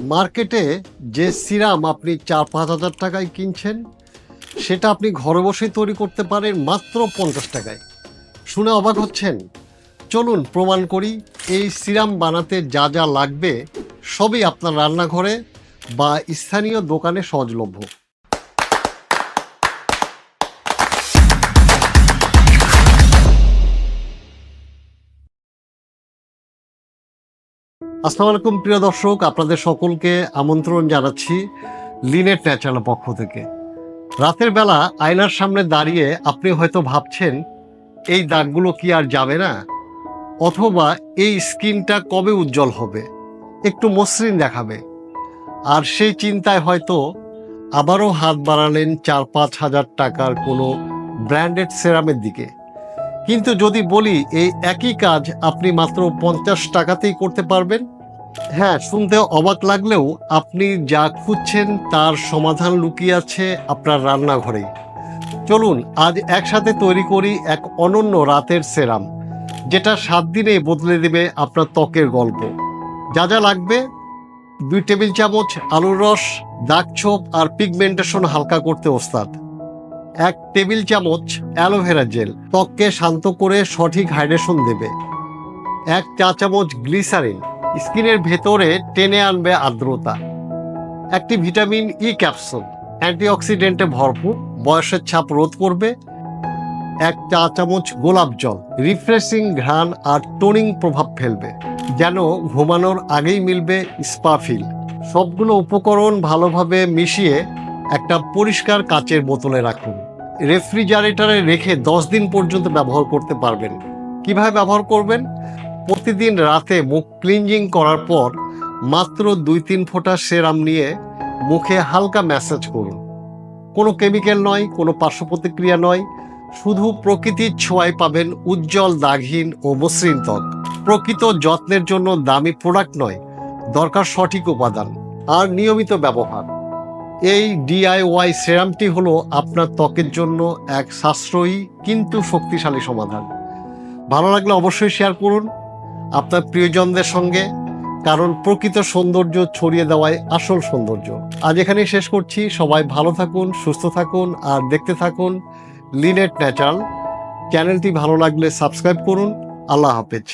মার্কেটে যে সিরাম আপনি চার পাঁচ হাজার টাকায় কিনছেন, সেটা আপনি ঘরে বসেই তৈরি করতে পারেন মাত্র পঞ্চাশ টাকায়। শুনে অবাক হচ্ছেন? চলুন প্রমাণ করি, এই সিরাম বানাতে যা যা লাগবে সবই আপনার রান্নাঘরে বা স্থানীয় দোকানে সহজলভ্য। আসসালামু আলাইকুম, প্রিয় দর্শক। আপনাদের সকলকে আমন্ত্রণ জানাচ্ছি লিনেট ন্যাচারাল পক্ষ থেকে। রাতের বেলা আয়নার সামনে দাঁড়িয়ে আপনি হয়তো ভাবছেন, এই দাগগুলো কি আর যাবে না? অথবা এই স্কিনটা কবে উজ্জ্বল হবে? একটু মসৃণ দেখাবে। আর সেই চিন্তায় হয়তো আবারও হাত বাড়ালেন চার পাঁচ হাজার টাকার কোনো ব্র্যান্ডেড সেরামের দিকে। কিন্তু যদি বলি, এই একই কাজ আপনি মাত্র পঞ্চাশ টাকাতেই করতে পারবেন। হ্যাঁ শুনতে অবাক লাগলেও আপনি যা খুঁজছেন তার সমাধান লুকিয়ে আছে আপনার রান্নাঘরেই। চলুন, আজ একসাথে তৈরি করি এক অনন্য রাতের সেরাম, যেটা সাত দিনে বদলে দেবে আপনার ত্বকের গল্প। যা যা লাগবে, দুই টেবিল চামচ আলুর রস, দাগ ছোপ আর পিগমেন্টেশন হালকা করতে ওস্তাদ। এক টেবিল চামচ অ্যালোভেরা জেল, ত্বককে শান্ত করে সঠিক হাইড্রেশন দেবে। এক চা চামচ গ্লিসারিন স্কিনের ভেতরে টেনে আনবে আর্দ্রতা। একটি ভিটামিন ই ক্যাপসুল, অ্যান্টিঅক্সিডেন্টে ভরপুর, বয়সের ছাপ রোধ করবে। এক চা চামচ গোলাপ জল, রিফ্রেশিং ঘ্রাণ আর টোনিং প্রভাব ফেলবে, যেন ঘুমানোর আগেই মিলবে স্পা ফিল সবগুলো উপকরণ ভালোভাবে মিশিয়ে একটা পরিষ্কার কাচের বোতলে রাখুন। রেফ্রিজারেটরে রেখে দশ দিন পর্যন্ত ব্যবহার করতে পারবেন। কীভাবে ব্যবহার করবেন? প্রতিদিন রাতে মুখ ক্লিনজিং করার পর মাত্র দুই তিন ফোঁটা সেরাম নিয়ে মুখে হালকা ম্যাসাজ করুন। কোনো কেমিক্যাল নয়, কোনো পার্শ্ব প্রতিক্রিয়া নয়, শুধু প্রকৃতির ছোঁয়ায় পাবেন উজ্জ্বল দাগহীন ও মসৃণ ত্বক। প্রকৃত যত্নের জন্য দামি প্রোডাক্ট নয়, দরকার সঠিক উপাদান আর নিয়মিত ব্যবহার। এই ডিআইওয়াই সেরামটি হলো আপনার ত্বকের জন্য এক সাশ্রয়ী, কিন্তু শক্তিশালী সমাধান। ভালো লাগলে অবশ্যই শেয়ার করুন। আপনার প্রিয়জনদের সঙ্গে, কারণ প্রকৃত সৌন্দর্য ছড়িয়ে দেওয়াই আসল সৌন্দর্য। আজ এখানেই শেষ করছি। সবাই ভালো থাকুন, সুস্থ থাকুন, আর দেখতে থাকুন লিনেট ন্যাচারাল। চ্যানেলটি ভালো লাগলে সাবস্ক্রাইব করুন। আল্লাহ হাফেজ।